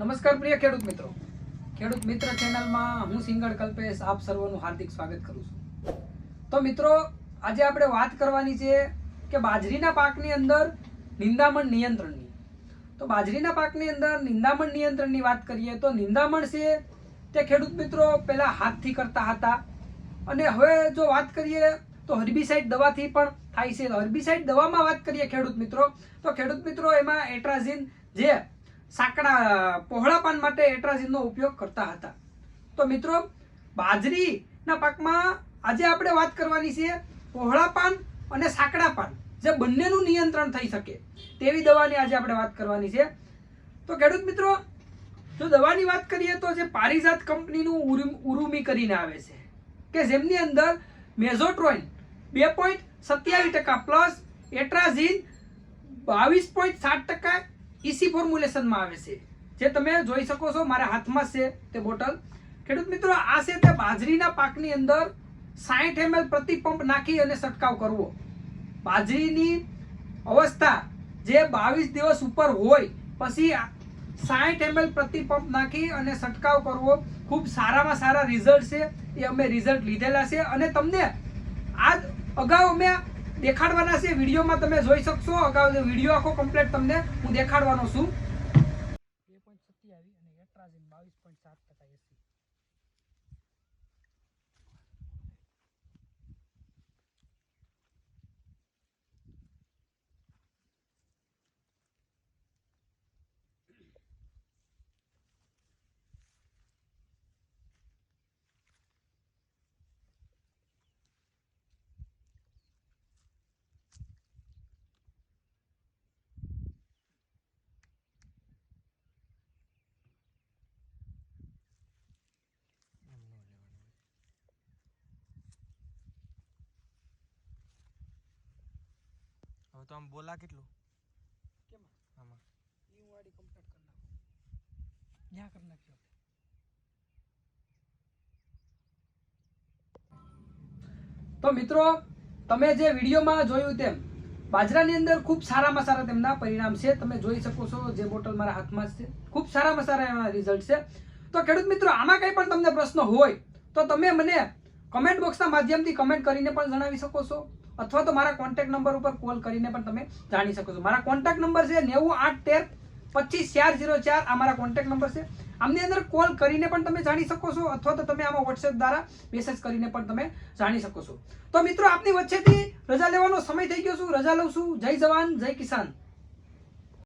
નમસ્કાર પ્રિય ખેડૂત મિત્રો. ખેડૂત મિત્ર ચેનલમાં હું સિંગળ કલ્પેશ આપ સર્વનું હાર્દિક સ્વાગત કરું છું. તો મિત્રો, આજે આપણે વાત કરવાની છે કે બાજરીના પાકની અંદર નિંદામણ નિયંત્રણની. તો બાજરીના પાકની અંદર નિંદામણ નિયંત્રણની વાત કરીએ તો નિંદામણ છે તે ખેડૂત મિત્રો પહેલાં હાથથી કરતા હતા. અને હવે જો વાત કરીએ તો હર્બિસાઇડ દવાથી પણ થાય છે. હર્બિસાઇડ દવામાં વાત કરીએ ખેડૂત મિત્રો. તો ખેડૂત મિત્રો, એમાં એટ્રાઝિન જે સાંકડા પહોળાપાન માટે એટ્રાઝિનનો ઉપયોગ કરતા હતા. તો મિત્રો, બાજરીના પાકમાં આજે આપણે વાત કરવાની છે પહોળાપાન અને સાંકડા પાન જે બંનેનું નિયંત્રણ થઈ શકે. તેવી દવાની આજે આપણે વાત કરવાની છે. તો ખેડૂત મિત્રો, જો દવાની વાત કરીએ તો જે પારિજાત કંપનીનું ઉરુમ- ઉરુમી કરીને આવે છે, કે જેમની અંદર મેઝોટ્રોઇન બે પોઈન્ટ સત્યાવીસ ટકા પ્લસ એટ્રાઝિન બાવીસ પોઈન્ટ સાત ટકા ઇસી ફોર્મ્યુલેશનમાં આવે છે. જે તમે જોઈ શકો છો મારા હાથમાં છે તે બોટલ. ખેડૂત મિત્રો, આ છે તે બાજરીના પાકની અંદર સાઠ એમએલ પ્રતિ પંપ નાખી અને છંટકાવ કરવો. બાજરીની અવસ્થા જે બાવીસ દિવસ ઉપર હોય, પછી સાઠ એમએલ પ્રતિ પંપ નાખી અને છંટકાવ કરવો ખૂબ સારામાં સારા રિઝલ્ટ છે. એ અમે રિઝલ્ટ લીધેલા છે. અને તમને આજ અગાઉ અમે દેખાડવાના છે. વિડીયોમાં તમે જોઈ શકશો. અગાઉ વીડિયો આખો કમ્પ્લીટ તમને હું દેખાડવાનો છું. બે પોઈન્ટ સત્યાવીસ અને એટ્રાઝિન બાવીસ પોઈન્ટ સાત ટકા એસી હવે તો આમ બોલા કેટલું? કેમાં? આમાં. ઈ હું કમ્પ્લીટ કરી નાખું. ત્યાં કરી નાખ્યો તો મિત્રો તમે જે વિડીયોમાં જોયું તેમ બાજરાની અંદર ખૂબ સારામાં સારા તેમના પરિણામ છે. તમે જોઈ શકો છો જે બોટલ મારા હાથમાં છે. ખૂબ સારામાં સારા એના રિઝલ્ટ છે. તો ખેડૂત મિત્રો આમાં કંઈ પણ તમને પ્રશ્ન હોય તો તમે મને કમેન્ટ બોક્સના માધ્યમથી કમેન્ટ કરીને પણ જણાવી શકો છો. અથવા તો મારા કોન્ટેક્ટ નંબર ઉપર કોલ કરીને પણ તમે જાણી શકો છો. મારા કોન્ટેક્ટ નંબર છે નેવું આઠ તેર પચીસ ચાર ઝીરો ચાર. આ મારા કોન્ટેક્ટ નંબર છે. આમની અંદર કોલ કરીને પણ તમે જાણી શકો છો અથવા તો તમે આમાં વોટ્સએપ દ્વારા મેસેજ કરીને પણ તમે જાણી શકો છો. તો મિત્રો, આપની વચ્ચેથી રજા લેવાનો સમય થઈ ગયો છું. રજા લઉં છું. જય જવાન, જય કિસાન.